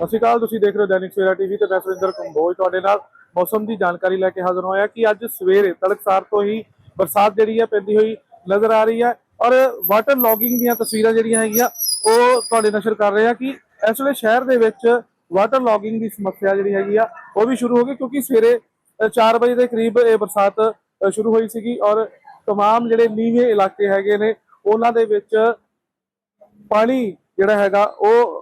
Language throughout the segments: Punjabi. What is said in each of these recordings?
ਸ਼੍ਰੀ ਅਕਾਲ ਤੁਸੀਂ ਦੇਖ ਰਹੇ ਹੋ ਦੈਨਿਕ ਸਵੇਰਾ ਟੀਵੀ ਤੇ ਮੈਂ ਸੁਰਿੰਦਰ ਕੰਬੋਜ ਤੁਹਾਡੇ ਨਾਲ ਮੌਸਮ ਦੀ ਜਾਣਕਾਰੀ ਲੈ ਕੇ ਹਾਜ਼ਰ ਹੋਇਆ ਕਿ ਅੱਜ ਸਵੇਰੇ ਤੜਕਸਾਰ ਤੋਂ ਹੀ ਬਰਸਾਤ ਜਿਹੜੀ ਹੈ ਪੈਂਦੀ ਹੋਈ ਨਜ਼ਰ ਆ ਰਹੀ ਹੈ ਔਰ ਵਾਟਰ ਲੌਗਿੰਗ ਦੀਆਂ ਤਸਵੀਰਾਂ ਜਿਹੜੀਆਂ ਹੈਗੀਆਂ ਉਹ ਤੁਹਾਡੇ ਨਸ਼ਰ ਕਰ ਰਹੇ ਆ ਕਿ ਇਸ ਵੇਲੇ ਸ਼ਹਿਰ ਦੇ ਵਿੱਚ ਵਾਟਰ ਲੌਗਿੰਗ ਦੀ ਸਮੱਸਿਆ ਜਿਹੜੀ ਹੈਗੀ ਆ ਉਹ ਵੀ ਸ਼ੁਰੂ ਹੋ ਗਈ ਕਿਉਂਕਿ ਸਵੇਰੇ 4 ਵਜੇ ਦੇ ਕਰੀਬ ਇਹ ਬਰਸਾਤ ਅ, ਸ਼ੁਰੂ ਹੋਈ ਸੀਗੀ ਔਰ तमाम ਜਿਹੜੇ ਨੀਵੇਂ ਇਲਾਕੇ ਹੈਗੇ ਨੇ ਉਹਨਾਂ ਦੇ ਵਿੱਚ ਪਾਣੀ ਜਿਹੜਾ ਹੈਗਾ ਉਹ ਉਹ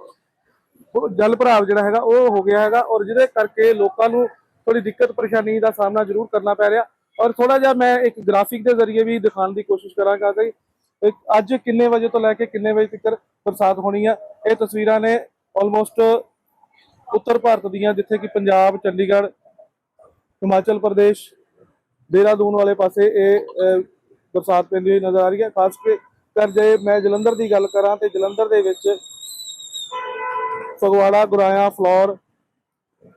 ਜਲ ਭਰਾਵ ਜਿਹੜਾ ਹੈਗਾ, ਉਹ ਹੋ ਗਿਆ ਹੈਗਾ ਔਰ ਜਿਹਦੇ ਕਰਕੇ ਲੋਕਾਂ ਨੂੰ ਥੋੜੀ ਦਿੱਕਤ ਪਰੇਸ਼ਾਨੀ ਦਾ ਸਾਹਮਣਾ ਜ਼ਰੂਰ ਕਰਨਾ ਪੈ ਰਿਹਾ। ਔਰ ਥੋੜਾ ਜਿਹਾ ਮੈਂ ਇੱਕ ਗ੍ਰਾਫਿਕ ਦੇ ਜ਼ਰੀਏ ਵੀ ਦਿਖਾਉਣ ਦੀ ਕੋਸ਼ਿਸ਼ ਕਰਾਂਗਾ ਕਿ ਅੱਜ ਕਿੰਨੇ ਵਜੇ ਤੋਂ ਲੈ ਕੇ ਕਿੰਨੇ ਵਜੇ ਤੱਕ ਬਰਸਾਤ ਹੋਣੀ ਆ। ਇਹ ਤਸਵੀਰਾਂ ਨੇ ਆਲਮੋਸਟ ਉੱਤਰ ਭਾਰਤ ਦੀਆਂ, ਜਿੱਥੇ ਕਿ ਪੰਜਾਬ, ਚੰਡੀਗੜ੍ਹ, ਹਿਮਾਚਲ ਪ੍ਰਦੇਸ਼, ਦੇਹਰਾਦੂਨ ਵਾਲੇ ਪਾਸੇ ਇਹ ਬਰਸਾਤ ਪੈਂਦੀ ਹੋਈ ਨਜ਼ਰ ਆ ਰਹੀ ਹੈ। ਖਾਸ ਕੇ ਕਰ ਜੇ ਮੈਂ ਜਲੰਧਰ ਦੀ ਗੱਲ ਕਰਾਂ ਤੇ ਜਲੰਧਰ ਦੇ ਵਿੱਚ ਫਗਵਾੜਾ, ਗੁਰਾਇਆ, ਫਲੋਰ,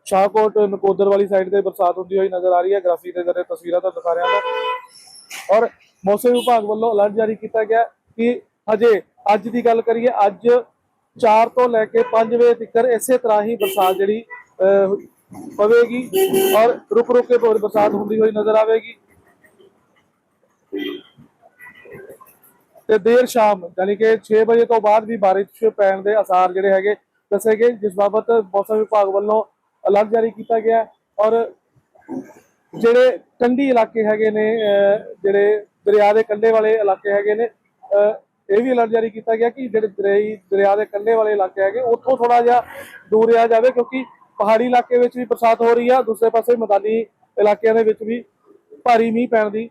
ਸ਼ਾਹਕੋਟ, ਨਕੋਦਰ ਵਾਲੀ ਸਾਈਡ ਤੇ ਬਰਸਾਤ ਹੁੰਦੀ ਹੋਈ ਨਜ਼ਰ ਆ ਰਹੀ ਹੈ। ਗ੍ਰਾਫਿਕ ਦੇ ਜ਼ਰੀਏ ਤਸਵੀਰਾਂ ਤਾਂ ਦਿਖਾ ਰਿਹਾ ਮੈਂ ਔਰ ਮੌਸਮ ਵਿਭਾਗ ਵੱਲੋਂ ਅਲਰਟ ਜਾਰੀ ਕੀਤਾ ਗਿਆ ਕਿ ਹਜੇ ਅੱਜ ਦੀ ਗੱਲ ਕਰੀਏ, ਅੱਜ 4 ਤੋਂ ਲੈ ਕੇ 5 ਵਜੇ ਤੱਕ ਇਸੇ ਤਰ੍ਹਾਂ ਹੀ ਬਰਸਾਤ ਜਿਹੜੀ ਪਵੇਗੀ ਔਰ ਰੁਕ ਰੁਕ ਕੇ ਬਰਸਾਤ ਹੁੰਦੀ ਹੋਈ ਨਜ਼ਰ ਆਵੇਗੀ। ਤੇ ਦੇਰ ਸ਼ਾਮ, ਯਾਨੀ ਕਿ 6 ਵਜੇ ਤੋਂ ਬਾਅਦ ਵੀ ਬਾਰਿਸ਼ ਪੈਣ ਦੇ ਅਸਾਰ ਜਿਹੜੇ ਹੈਗੇ ਦੱਸੇ ਗਏ, ਜਿਸ ਬਾਬਤ ਮੌਸਮ ਵਿਭਾਗ ਵੱਲੋਂ ਅਲਰਟ ਜਾਰੀ ਕੀਤਾ ਗਿਆ ਔਰ ਜਿਹੜੇ ਕੰਢੀ ਇਲਾਕੇ ਹੈਗੇ ਨੇ ਜਿਹੜੇ ਦਰਿਆ ਦੇ ਕੰਢੇ ਵਾਲੇ ਇਲਾਕੇ ਹੈਗੇ ਨੇ ਇਹ ਵੀ ਅਲਰਟ ਜਾਰੀ ਕੀਤਾ ਗਿਆ ਕਿ ਜਿਹੜੇ ਦਰਿਆਈ, ਦਰਿਆ ਦੇ ਕੰਢੇ ਵਾਲੇ ਇਲਾਕੇ ਹੈਗੇ, ਉੱਥੋਂ ਥੋੜਾ ਜਿਹਾ ਦੂਰ ਰਿਹਾ ਜਾਵੇ ਕਿਉਂਕਿ ਪਹਾੜੀ ਇਲਾਕੇ ਵਿੱਚ ਵੀ ਬਰਸਾਤ ਹੋ ਰਹੀ ਆ, ਦੂਸਰੇ ਪਾਸੇ ਮੈਦਾਨੀ ਇਲਾਕਿਆਂ ਦੇ ਵਿੱਚ ਵੀ ਭਾਰੀ ਮੀਂਹ ਪੈਣ ਦੀ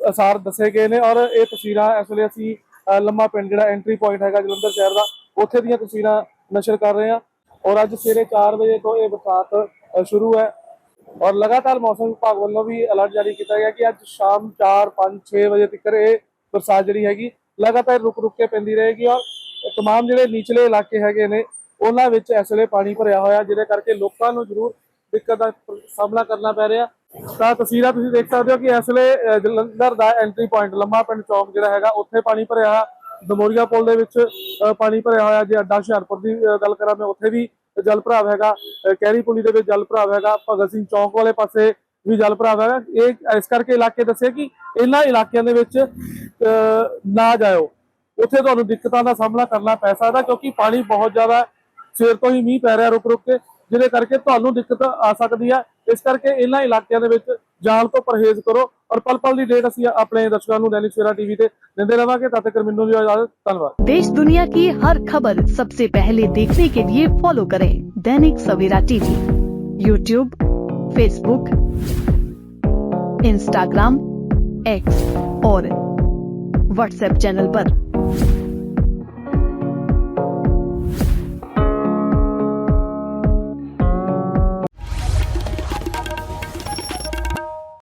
ਅਸਾਰ ਦੱਸੇ ਗਏ ਨੇ ਔਰ ਇਹ ਤਸਵੀਰਾਂ ਇਸ ਵੇਲੇ ਅਸੀਂ ਲੰਮਾ ਪਿੰਡ ਜਿਹੜਾ ਐਂਟਰੀ ਪੁਆਇੰਟ ਹੈਗਾ ਜਲੰਧਰ ਸ਼ਹਿਰ ਦਾ, ਉੱਥੇ ਦੀਆਂ ਤਸਵੀਰਾਂ ਨਸ਼ਰ ਕਰ ਰਹੇ ਹਾਂ ਔਰ ਅੱਜ ਸਵੇਰੇ 4 ਵਜੇ ਤੋਂ ਇਹ ਬਰਸਾਤ ਅਹ ਸ਼ੁਰੂ ਹੈ ਔਰ ਲਗਾਤਾਰ ਮੌਸਮ ਵਿਭਾਗ ਵੱਲੋਂ ਵੀ ਅਲਰਟ ਜਾਰੀ ਕੀਤਾ ਗਿਆ ਕਿ ਅੱਜ ਸ਼ਾਮ 4 5 6 ਵਜੇ ਤੱਕ ਇਹ ਬਰਸਾਤ ਜਿਹੜੀ ਹੈਗੀ ਲਗਾਤਾਰ ਰੁਕ ਰੁਕ ਕੇ ਪੈਂਦੀ ਰਹੇਗੀ ਔਰ तमाम ਜਿਹੜੇ ਨਿਚਲੇ ਇਲਾਕੇ ਹੈਗੇ ਨੇ ਉਹਨਾਂ ਵਿੱਚ ਇਸ ਵੇਲੇ ਪਾਣੀ ਭਰਿਆ ਹੋਇਆ ਜਿਹਦੇ ਕਰਕੇ ਲੋਕਾਂ ਨੂੰ ਜ਼ਰੂਰ ਦਿੱਕਤ ਦਾ ਸਾਹਮਣਾ ਕਰਨਾ ਪੈ ਰਿਹਾ ਤਾਂ ਤਸਵੀਰਾਂ ਤੁਸੀਂ ਦੇਖ ਸਕਦੇ ਹੋ ਕਿ ਇਸ ਵੇਲੇ ਅਹ, ਜਲੰਧਰ ਦਾ ਐਂਟਰੀ ਪੁਆਇੰਟ ਲੰਮਾ ਪਿੰਡ ਚੌਕ ਜਿਹੜਾ ਹੈਗਾ ਉੱਥੇ ਪਾਣੀ ਭਰਿਆ ਹੋਇਆ ਦਮੋਰੀਆ ਪੁਲ ਦੇ ਵਿੱਚ ਪਾਣੀ ਭਰਿਆ ਹੋਇਆ ਜੇ ਅੱਡਾ ਹੁਸ਼ਿਆਰਪੁਰ ਦੀ ਗੱਲ ਕਰਾਂ ਮੈਂ ਉੱਥੇ ਵੀ ਜਲ ਭਰਾਵ ਹੈਗਾ। ਅਹ, ਕੈਰੀ ਪੁਲੀ ਦੇ ਵਿੱਚ ਜਲ ਭਰਾਵ ਹੈਗਾ। ਭਗਤ ਸਿੰਘ ਚੌਕ ਵਾਲੇ ਪਾਸੇ ਵੀ ਜਲ ਭਰਾਵ ਹੈਗਾ। ਇਹ ਇਸ ਕਰਕੇ ਇਲਾਕੇ ਦੱਸੇ ਕਿ ਇਹਨਾਂ ਇਲਾਕਿਆਂ ਦੇ ਵਿੱਚ ਨਾ ਜਾਇਓ। ਉੱਥੇ ਤੁਹਾਨੂੰ ਦਿੱਕਤਾਂ ਦਾ ਸਾਹਮਣਾ ਕਰਨਾ ਪੈ ਸਕਦਾ ਕਿਉਂਕਿ ਪਾਣੀ ਬਹੁਤ ਜ਼ਿਆਦਾ ਹੈ। ਸਵੇਰ ਤੋਂ ਹੀ ਮੀਂਹ ਪੈ ਰਿਹਾ ਰੁਕ ਰੁਕ ਕੇ ਜਿਹਦੇ ਕਰਕੇ ਤੁਹਾਨੂੰ ਦਿੱਕਤ ਆ ਸਕਦੀ ਹੈ। ਇਸ ਕਰਕੇ ਇਹਨਾਂ ਇਲਾਕਿਆਂ ਦੇ ਵਿੱਚ ਜਾਣ ਤੋਂ ਪਰਹੇਜ਼ ਕਰੋ। ਔਰ ਪਲ ਪਲ ਦੀ ਡੇਟ ਅਸੀਂ ਆਪਣੇ ਦਰਸ਼ਕਾਂ ਨੂੰ ਦੈਨਿਕ ਸਵੇਰਾ ਟੀਵੀ ਤੇ ਦਿੰਦੇ ਰਵਾਂਗੇ ਤਦ ਤੱਕ ਮੈਨੂੰ ਦੀ ਇਜਾਜ਼ਤ ਧੰਨਵਾਦ देश दुनिया की हर खबर सबसे पहले देखने के लिए फॉलो करें Dainik Savera TV YouTube Facebook Instagram X और व्हाट्सएप चैनल पर।